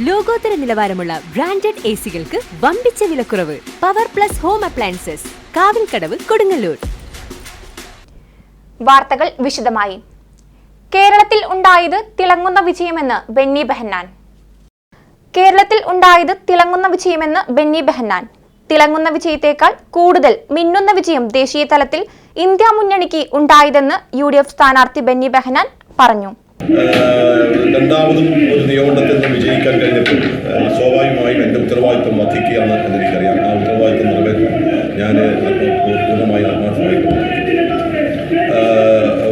ലോകോത്തര നിലവാരമുള്ള branded A സികൾക്ക് വമ്പിച്ച വിലക്കുറവ്. Power plus home appliances Kavilkadavu Kodungallur. വാർത്തകൾ വിശദമായി. കേരളത്തിൽ ഉണ്ടായത് തിളങ്ങുന്ന വിജയമെന്ന് ബെന്നി ബെഹന്നാൻ. കേരളത്തിൽ ഉണ്ടായത് തിളങ്ങുന്ന വിജയമെന്ന് ബെന്നി ബെഹന്നാൻ. തിളങ്ങുന്ന വിജയത്തേക്കാൾ കൂടുതൽ മിന്നുന്ന വിജയം ദേശീയ തലത്തിൽ ഇന്ത്യ മുന്നണിക്ക് ഉണ്ടായതെന്ന് യു ഡി എഫ് സ്ഥാനാർത്ഥി ബെന്നി ബെഹനാൻ പറഞ്ഞു. രണ്ടാമതും ഒരു നിയമമണ്ഡലത്തിൽ വിജയിക്കാൻ കഴിഞ്ഞപ്പോൾ സ്വാഭാവികമായും എന്റെ ഉത്തരവാദിത്വം വർദ്ധിക്കുകയാണ് എന്നെനിക്കറിയാം ആ ഉത്തരവാദിത്വം നിറവേറ്റാൻ ഞാൻ പൂർണമായി ആത്മാർത്ഥമായി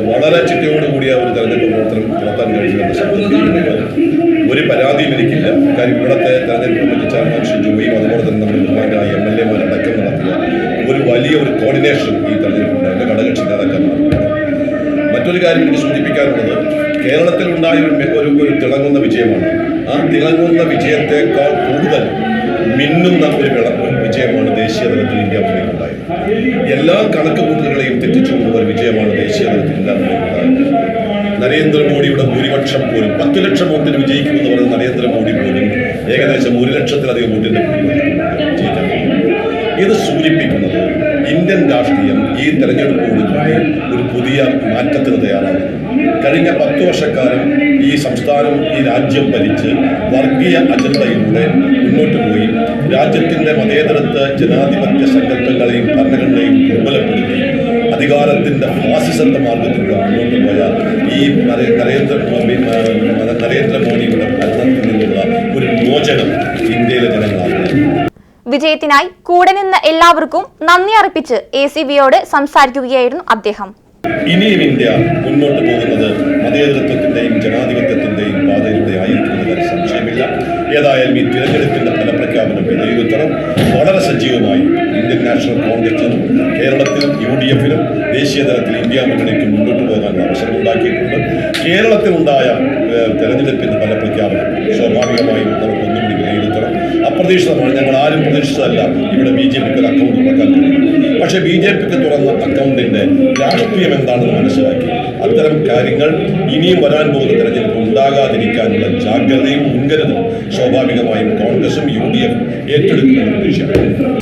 വളരെ ചിട്ടയോടുകൂടിയ ഒരു തെരഞ്ഞെടുപ്പ് പ്രവർത്തനം നടത്താൻ കഴിഞ്ഞുവെന്ന ശബ്ദത്തിൽ ഒരു പരാതിയും എനിക്കില്ല. കാര്യം ഇവിടുത്തെ തെരഞ്ഞെടുപ്പ് കമ്മിറ്റി ചെയർമാൻ ഷിജുവയും അതുപോലെ തന്നെ നമ്മുടെ ബഹുമാനായ എം എൽ എമാരടക്കം നടത്തിയ ഒരു വലിയ ഒരു കോർഡിനേഷൻ ഈ തെരഞ്ഞെടുപ്പിൽ എന്റെ ഘടകകക്ഷി നേതാക്കന്മാർക്കുണ്ട് മറ്റൊരു കാര്യം എനിക്ക് സൂചിപ്പിക്കാനുള്ളത് കേരളത്തിൽ ഉണ്ടായ ഒരു ഒരു തിളങ്ങുന്ന വിജയമാണ്. ആ തിളങ്ങുന്ന വിജയത്തെക്കാൾ കൂടുതൽ മിന്നുന്ന ഒരു വിള- വിജയമാണ് ദേശീയ തലത്തിൽ ഇന്ത്യ മുന്നേറുണ്ടായത് എല്ലാ കണക്ക് കൂട്ടലുകളെയും തെറ്റിച്ചുകൊണ്ടുള്ള ഒരു വിജയമാണ് ദേശീയ തലത്തിൽ ഇന്ത്യ മുന്നേറുണ്ടായത് നരേന്ദ്രമോദിയുടെ ഭൂരിപക്ഷം പോലും പത്ത് ലക്ഷം വോട്ടിന് വിജയിക്കുമെന്ന് പറയുന്ന നരേന്ദ്രമോദി പോലും ഏകദേശം ഒരു ലക്ഷത്തിലധികം വോട്ടിന്റെ ഇത് സൂചിപ്പിക്കുന്നത് ഇന്ത്യൻ രാഷ്ട്രീയം ഈ തെരഞ്ഞെടുപ്പോടുകൂടി ഒരു പുതിയ മാറ്റത്തിന് തയ്യാറാകുന്നു കഴിഞ്ഞ പത്ത് വർഷക്കാലം ഈ സംസ്ഥാനം ഈ രാജ്യം ഭരിച്ച് വർഗീയ അജണ്ടയിലൂടെ മുന്നോട്ട് പോയി. രാജ്യത്തിന്റെ മതേതരത്ത് ജനാധിപത്യ സങ്കല്പങ്ങളെയും ഭരണഘടനയും ദുർബലപ്പെടുത്തി അധികാരത്തിന്റെ ഫാസിസത്തെ മാർഗത്തിലൂടെ മുന്നോട്ട് പോയ ഈ നരേ- നരേന്ദ്രമോദി നരേന്ദ്രമോദിയുടെ ഭരണത്തിൽ നിന്നുള്ള വിജയത്തിനായി കൂടെ നിന്ന എല്ലാവർക്കും നന്ദി അർപ്പിച്ച് എ സി ബിയോട് സംസാരിക്കുകയായിരുന്നു അദ്ദേഹം. ഇനിയും ഇന്ത്യ മുന്നോട്ട് പോകുന്നത് മതേതരത്വത്തിന്റെയും ജനാധിപത്യത്തിന്റെയും പാതയിലൂടെ ആയിരിക്കുന്നതിൽ സംശയമില്ല. ഏതായാലും ഈ തിരഞ്ഞെടുപ്പിന്റെ ഫലപ്രഖ്യാപനം വിലയിരുത്തണം വളരെ സജീവമായി ഇന്ത്യൻ നാഷണൽ കോൺഗ്രസിനും കേരളത്തിലും യു ഡി എഫിനും ദേശീയ തലത്തിൽ ഇന്ത്യ മുന്നണിക്ക് മുന്നോട്ട് പോകാനുള്ള അവസരം ഉണ്ടാക്കിയിട്ടുണ്ട്. കേരളത്തിലുണ്ടായ തെരഞ്ഞെടുപ്പിന്റെ ഫലപ്രഖ്യാപനം സ്വാഭാവികമായും അപ്രതീക്ഷിതമാണ് ഞങ്ങൾ ആരും പ്രതീക്ഷിച്ചതല്ല ഇവിടെ ബി ജെ പിക്ക് ഒരു അക്കൗണ്ട് തുറക്കാൻ കഴിയും പക്ഷെ ബി ജെ പിക്ക് തുറന്ന അക്കൗണ്ടിന്റെ രാഷ്ട്രീയം എന്താണെന്ന് മനസ്സിലാക്കി. അത്തരം കാര്യങ്ങൾ ഇനിയും വരാൻ പോകുന്ന തെരഞ്ഞെടുപ്പ് ഉണ്ടാകാതിരിക്കാനുള്ള ജാഗ്രതയും മുൻകരുതലും സ്വാഭാവികമായും കോൺഗ്രസും യു ഡി എഫ് ഏറ്റെടുക്കുമെന്ന് പ്രതീക്ഷിക്കുന്നു.